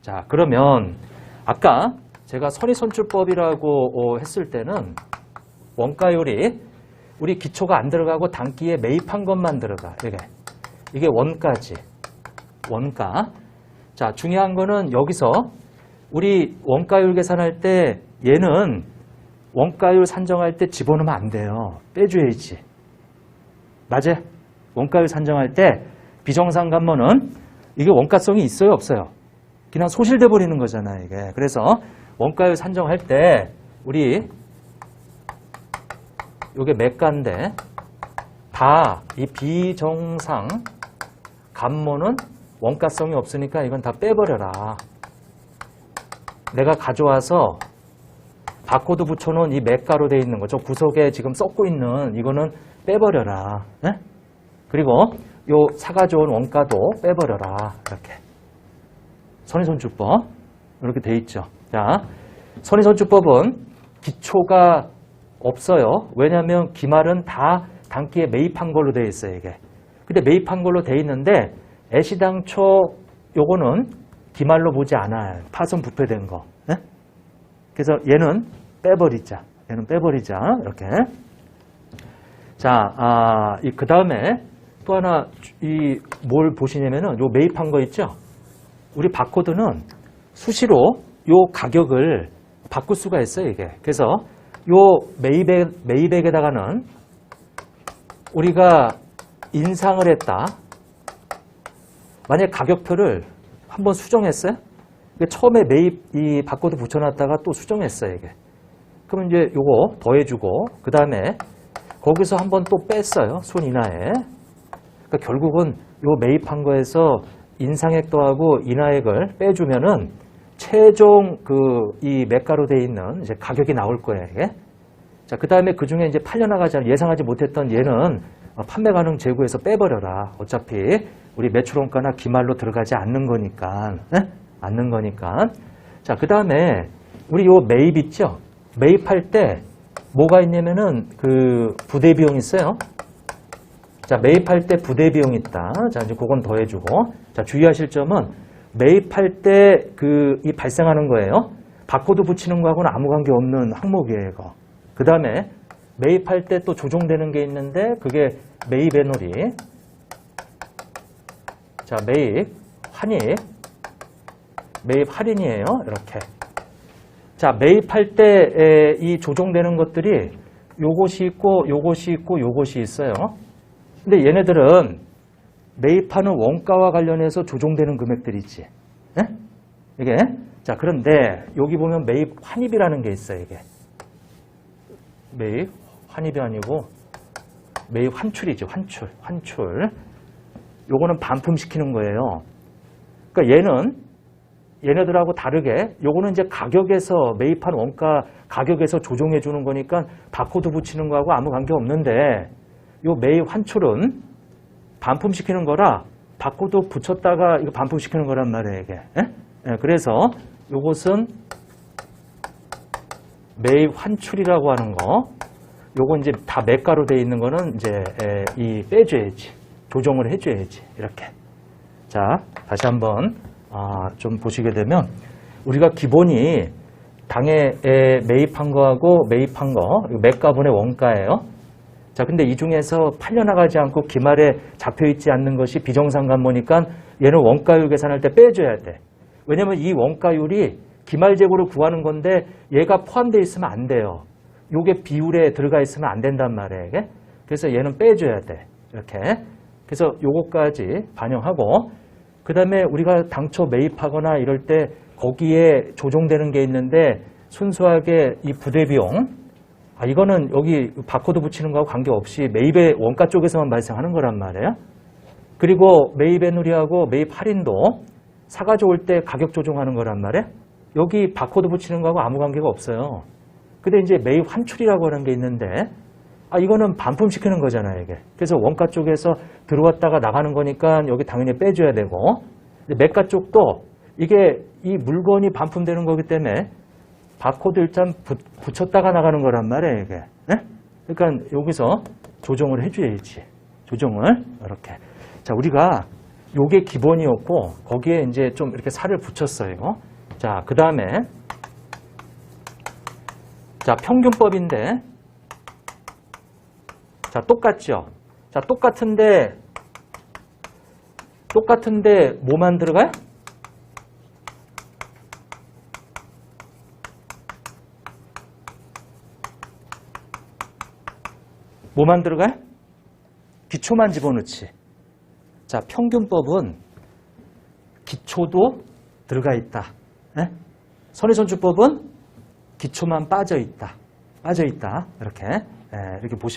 자, 그러면 아까 제가 선의선출법이라고 어, 했을 때는 원가율이 우리 기초가 안 들어가고 단기에 매입한 것만 들어가. 이게. 이게 원가지. 원가. 자, 중요한 거는 여기서 우리 원가율 계산할 때 얘는 원가율 산정할 때 집어넣으면 안 돼요. 빼줘야지. 맞아? 원가율 산정할 때 비정상간모는 이게 원가성이 있어요, 없어요? 그냥 소실돼 버리는 거잖아요, 이게. 그래서 원가율 산정할 때 우리 요게 매가인데 다 이 비정상 간모는 원가성이 없으니까 이건 다 빼버려라. 내가 가져와서 바코드 붙여놓은 이 매가로 돼 있는 거, 저 구석에 지금 썩고 있는 이거는 빼버려라. 네? 그리고 요 사가져온 원가도 빼버려라. 이렇게. 선의선출법. 이렇게 돼 있죠. 자, 선의선출법은 기초가 없어요. 왜냐하면 기말은 다 단기에 매입한 걸로 돼 있어요, 이게. 근데 매입한 걸로 돼 있는데 애시당초 요거는 기말로 보지 않아요. 파손 부패된 거. 예? 그래서 얘는 빼버리자. 얘는 빼버리자. 이렇게. 자, 아, 이, 그 다음에 또 하나, 이, 뭘 보시냐면은 요 매입한 거 있죠? 우리 바코드는 수시로 요 가격을 바꿀 수가 있어요, 이게. 그래서 요 매입액, 매입액에다가는 우리가 인상을 했다. 만약 가격표를 한번 수정했어요? 처음에 매입 이 바코드 붙여놨다가 또 수정했어요, 이게. 그러면 이제 요거 더해주고, 그 다음에 거기서 한번 또 뺐어요, 손 인하에. 그러니까 결국은 요 매입한 거에서 인상액 더하고 인하액을 빼주면은 최종 그 이 매가로 돼 있는 이제 가격이 나올 거예요, 이게. 자, 그 다음에 그 중에 이제 팔려나가지 않, 예상하지 못했던 얘는 어, 판매 가능 재고에서 빼버려라. 어차피 우리 매출원가나 기말로 들어가지 않는 거니까. 네? 않는 거니까. 자, 그 다음에 우리 요 매입 있죠? 매입할 때 뭐가 있냐면은 그 부대 비용 있어요. 자, 매입할 때 부대 비용 있다. 자, 이제 그건 더해주고. 자, 주의하실 점은 매입할 때 그 이 발생하는 거예요. 바코드 붙이는 거하고는 아무 관계 없는 항목이에요, 이거. 그 다음에 매입할 때 또 조정되는 게 있는데 그게 매입 애놀이. 자, 매입, 환입, 매입 할인이에요. 이렇게. 자, 매입할 때 이 조정되는 것들이 요것이 있고 요것이 있고 요것이 있어요. 근데 얘네들은 매입하는 원가와 관련해서 조정되는 금액들이 있지. 예? 이게 자 그런데 여기 보면 매입 환입이라는 게 있어요. 이게 매입 환입이 아니고 매입 환출이죠. 환출, 환출. 요거는 반품시키는 거예요. 그러니까 얘는 얘네들하고 다르게 요거는 이제 가격에서 매입한 원가 가격에서 조정해 주는 거니까 바코드 붙이는 거하고 아무 관계 없는데 요 매입 환출은 반품시키는 거라 바코드 붙였다가 이거 반품시키는 거란 말이에요, 이게. 예? 예, 그래서 요것은 매입 환출이라고 하는 거. 요건 이제 다 매가로 돼 있는 거는 이제 에, 이 빼줘야지. 조정을 해줘야지. 이렇게. 자, 다시 한번 아, 좀 보시게 되면 우리가 기본이 당에 에, 매입한 거하고 매입한 거, 매가분의 원가예요. 자, 근데 이 중에서 팔려나가지 않고 기말에 잡혀있지 않는 것이 비정상간모니까 얘는 원가율 계산할 때 빼줘야 돼. 왜냐면 이 원가율이 기말 재고를 구하는 건데 얘가 포함되어 있으면 안 돼요. 요게 비율에 들어가 있으면 안 된단 말이에요. 그래서 얘는 빼줘야 돼. 이렇게. 그래서 요거까지 반영하고 그 다음에 우리가 당초 매입하거나 이럴 때 거기에 조정되는 게 있는데 순수하게 이 부대 비용 아, 이거는 여기 바코드 붙이는 거하고 관계없이 매입의 원가 쪽에서만 발생하는 거란 말이에요. 그리고 매입의 누리하고 매입 할인도 사가져 올 때 가격 조정하는 거란 말이에요. 여기 바코드 붙이는 거하고 아무 관계가 없어요. 근데 이제 매입 환출이라고 하는 게 있는데 아, 이거는 반품시키는 거잖아요, 이게. 그래서 원가 쪽에서 들어왔다가 나가는 거니까 여기 당연히 빼줘야 되고 매가 쪽도 이게 이 물건이 반품되는 거기 때문에 바코드 일단 붙, 붙였다가 나가는 거란 말이에요, 이게. 예? 그러니까 여기서 조정을 해줘야지. 조정을. 이렇게. 자, 우리가 요게 기본이었고 거기에 이제 좀 이렇게 살을 붙였어요. 자, 그 다음에 자, 평균법인데 자, 똑같죠? 자, 똑같은데 똑같은데 뭐만 들어가요? 뭐만 들어가요? 기초만 집어넣지. 자, 평균법은 기초도 들어가 있다. 예? 선의선주법은 기초만 빠져 있다. 빠져 있다. 이렇게 예, 이렇게 보시면